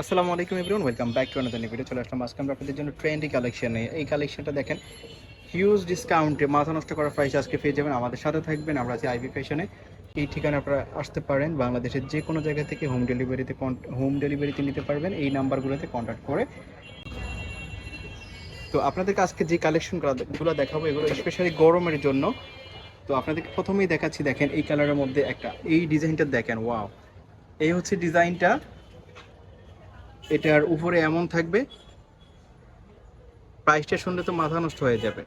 আসসালামু আলাইকুম everyone welcome back to another video চলে আসলাম আজকে আমরা আপনাদের জন্য ট্রেন্ডি কালেকশন নিয়ে। এই কালেকশনটা দেখেন হিউজ ডিসকাউন্টে মাথা নষ্ট করার প্রাইস আজকে পেয়ে যাবেন। আমাদের সাথে থাকবেন আমরা আছি আইবি ফ্যাশনে এই ঠিকানা আপনারা আসতে পারেন বাংলাদেশের যে কোনো জায়গা থেকে হোম ডেলিভারিতে হোম ডেলিভারিতে নিতে পারবেন। এই নাম্বারগুলোতে কন্ট্যাক্ট করে। তো আপনাদেরকে আজকে যে কালেকশনগুলো দেখাবো, এগুলো স্পেশালি গরমের জন্য। তো আপনাদেরকে প্রথমেই দেখাচ্ছি, দেখেন এই কালারের মধ্যে একটা, এই ডিজাইনটা দেখেন ওয়াও এই হচ্ছে ডিজাইনটা এটার উপরে এমন থাকবে। প্রাইসটা শুনলে তো মাথা নষ্ট হয়ে যাবে।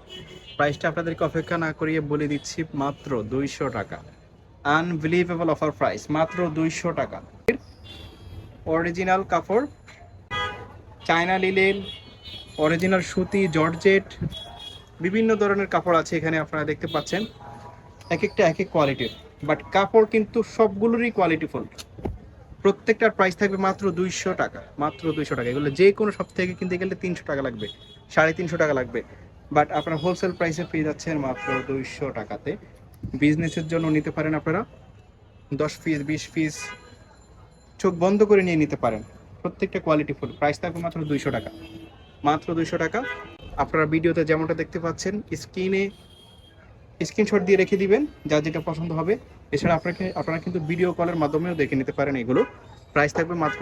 প্রাইসটা আপনাদেরকে অপেক্ষা না করিয়ে বলে দিচ্ছি মাত্র দুইশো টাকা। আনবিলিভেবল অফার প্রাইস মাত্র দুইশো টাকা। অরিজিনাল কাপড়, চায়না লিলেন অরিজিনাল সুতি, জর্জেট, বিভিন্ন ধরনের কাপড় আছে এখানে আপনারা দেখতে পাচ্ছেন। এক একটা এক এক কোয়ালিটির বাট কাপড় কিন্তু সবগুলোরই কোয়ালিটিফুল প্রত্যেকটার প্রাইস থাকবে মাত্র দুইশো টাকা, মাত্র দুইশো টাকা। এগুলো যে কোনো সব থেকে কিনতে গেলে তিনশো টাকা লাগবে, সাড়ে তিনশো টাকা লাগবে। বাট আপনার হোলসেল প্রাইসে পেয়ে যাচ্ছেন মাত্র দুইশো টাকাতে। বিজনেসের জন্য নিতে পারেন আপনারা দশ পিস বিশ পিস চোখ বন্ধ করে নিয়ে নিতে পারেন। প্রত্যেকটা কোয়ালিটি ফুল প্রাইস থাকবে মাত্র দুইশো টাকা। মাত্র দুইশো টাকা। আপনারা ভিডিওতে যেমনটা দেখতে পাচ্ছেন স্ক্রিনে স্ক্রিনশট দিয়ে রেখে দিবেন যার যেটা পছন্দ হবে। এছাড়া আপনাকে আপনারা কিন্তু ভিডিও কলের মাধ্যমেও দেখে নিতে পারেন এগুলো। প্রাইস থাকবে মাত্র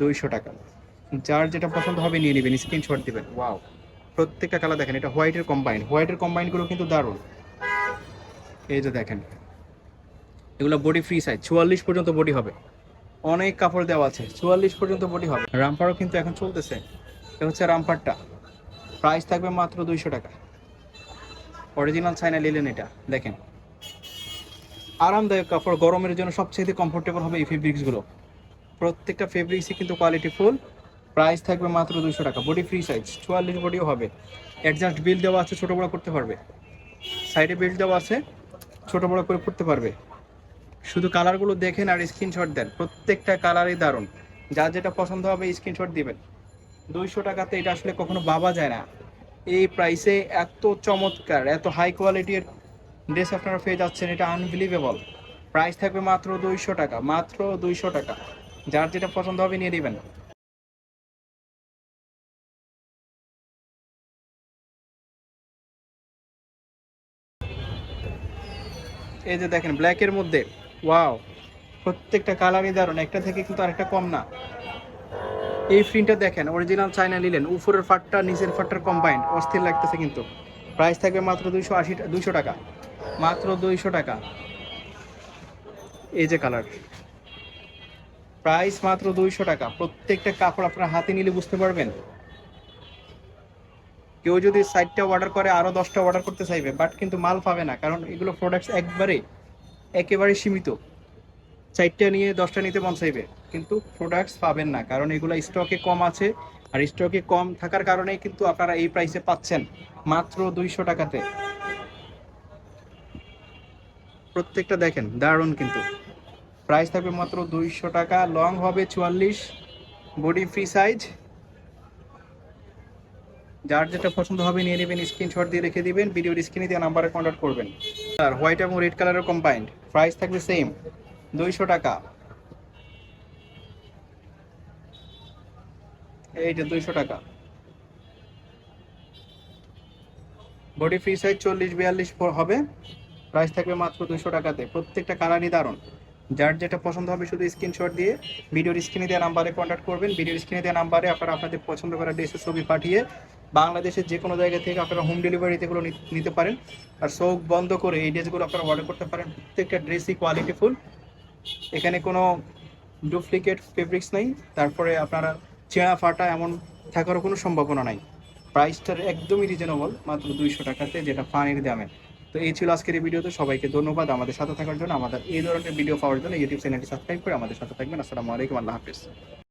দুইশো টাকা। যার যেটা পছন্দ হবে নিয়ে নেবেন স্ক্রিনশট দিবেন। ওয়াও প্রত্যেকটা কালার দেখেন এটা হোয়াইটের কম্বাইন হোয়াইটের কম্বাইনগুলো কিন্তু দারুণ। এই যে দেখেন। এগুলো বডি ফ্রি সাইজ চুয়াল্লিশ পর্যন্ত বডি হবে। অনেক কাপড় দেওয়া আছে। চুয়াল্লিশ পর্যন্ত বডি হবে। রামপারও কিন্তু এখন চলতেছে। এটা হচ্ছে রামপারটা প্রাইস থাকবে মাত্র দুইশো টাকা। অরিজিনাল চাইনা লিলেন এটা, দেখেন। আরামদায়ক কাপড়, গরমের জন্য সবচেয়ে কমফোর্টেবল হবে এই ফেব্রিক্সগুলো প্রত্যেকটা ফেব্রিক্সই কিন্তু কোয়ালিটি ফুল প্রাইস থাকবে মাত্র দুশো টাকা। বডি ফ্রি সাইজ চুয়াল্লিশ বডিও হবে। অ্যাডজাস্ট বিল দেওয়া আছে, ছোটো বড়ো করতে পারবে। সাইডে বিল দেওয়া আছে, ছোটো বড়ো করে করতে পারবে। শুধু কালারগুলো দেখেন আর স্ক্রিনশট দেন, প্রত্যেকটা কালারই দারুণ। যা যেটা পছন্দ হবে স্ক্রিনশট দিবেন। দুইশো টাকাতে এটা আসলে কখনো বাবা যায় না। এই প্রাইসে এত চমৎকার, এত হাই কোয়ালিটির ড্রেস আপনারা পেয়ে যাচ্ছেন, এটা আনবিলিভেবল প্রাইস থাকবে মাত্র দুইশো টাকা, মাত্র দুইশো টাকা। যার যেটা পছন্দ হবে নিয়ে নেবেন। এই যে দেখেন ব্ল্যাকের মধ্যে ওয়াও প্রত্যেকটা কালারই দারুণ, একটা থেকে কিন্তু আরেকটা কম না। এই প্রিন্টটা দেখেন অরিজিনাল চায়না নিলেন। উপরের ফাটটা, নিচের ফাটটার কম্বাইন্ড অস্থির লাগতেছে কিন্তু। প্রাইস থাকবে মাত্র দুইশো আশি, দুইশো টাকা। মাত্র দুইশো টাকা। এই যে কালার প্রাইস মাত্র দুইশো টাকা। প্রত্যেকটা কাপড় আপনার হাতে নিলে বুঝতে পারবেন। কেউ যদি সাইটটা অর্ডার করে আরও দশটা অর্ডার করতে চাইবে বাট কিন্তু মাল পাবে না, কারণ এগুলো প্রোডাক্টস একবারে, একেবারে সীমিত। চারটা নিয়ে, দশটা নিতে মন চাইবে। কিন্তু প্রোডাক্টস পাবেন না, কারণ এগুলো স্টকে কম আছে। আর স্টকে কম থাকার কারণেই কিন্তু আপনারা এই প্রাইসে পাচ্ছেন, মাত্র দুইশো টাকাতে। প্রত্যেকটা দেখেন, দারুণ কিন্তু। প্রাইস থাকবে মাত্র দুইশো টাকা লং হবে চুয়াল্লিশ বডি ফ্রি সাইজ যার যেটা পছন্দ হবে নিয়ে নেবেন স্ক্রিনশট দিয়ে রেখে দিবেন ভিডিওর স্ক্রিনে দিয়ে নাম্বারে কন্ট্যাক্ট করবেন। আর হোয়াইট এবং রেড কালারের কম্বাইন্ড প্রাইস থাকবে সেম দুইশো টাকা। এইটা দুইশো টাকা। বডি ফ্রি সাইজ চল্লিশ, বিয়াল্লিশ হবে। প্রাইস থাকবে মাত্র দুশো টাকাতে। প্রত্যেকটা কালারই দারুণ। যার যেটা পছন্দ হবে শুধু স্ক্রিনশট দিয়ে ভিডিওর স্ক্রিনে দেওয়া নাম্বারে কন্ট্যাক্ট করবেন। ভিডিওর স্ক্রিনে দেওয়া নাম্বারে আপনারা আপনাদের পছন্দ করা ড্রেসের ছবি পাঠিয়ে বাংলাদেশের যে কোনো জায়গা থেকে আপনারা হোম ডেলিভারিতে এগুলো নিতে পারেন। আর চোখ বন্ধ করে এই ড্রেসগুলো আপনারা অর্ডার করতে পারেন। প্রত্যেকটা ড্রেসই কোয়ালিটিফুল এখানে কোনো ডুপ্লিকেট ফেব্রিক্স নেই। তারপরে আপনারা ছেঁড়া ফাটা এমন থাকারও কোনো সম্ভাবনা নাই। প্রাইসটার একদমই রিজনেবল মাত্র দুইশো টাকাতে, যেটা ফানের দামে। তো এই ছিল আজকের এই ভিডিওতে। সবাইকে ধন্যবাদ আমাদের সাথে থাকার জন্য। আমাদের এই ধরনের ভিডিও পাওয়ার জন্য ইউটিউব চ্যানেলটি সাবস্ক্রাইব করে আমাদের সাথে থাকবেন। আসসালামু আলাইকুম, আল্লাহ হাফিজ।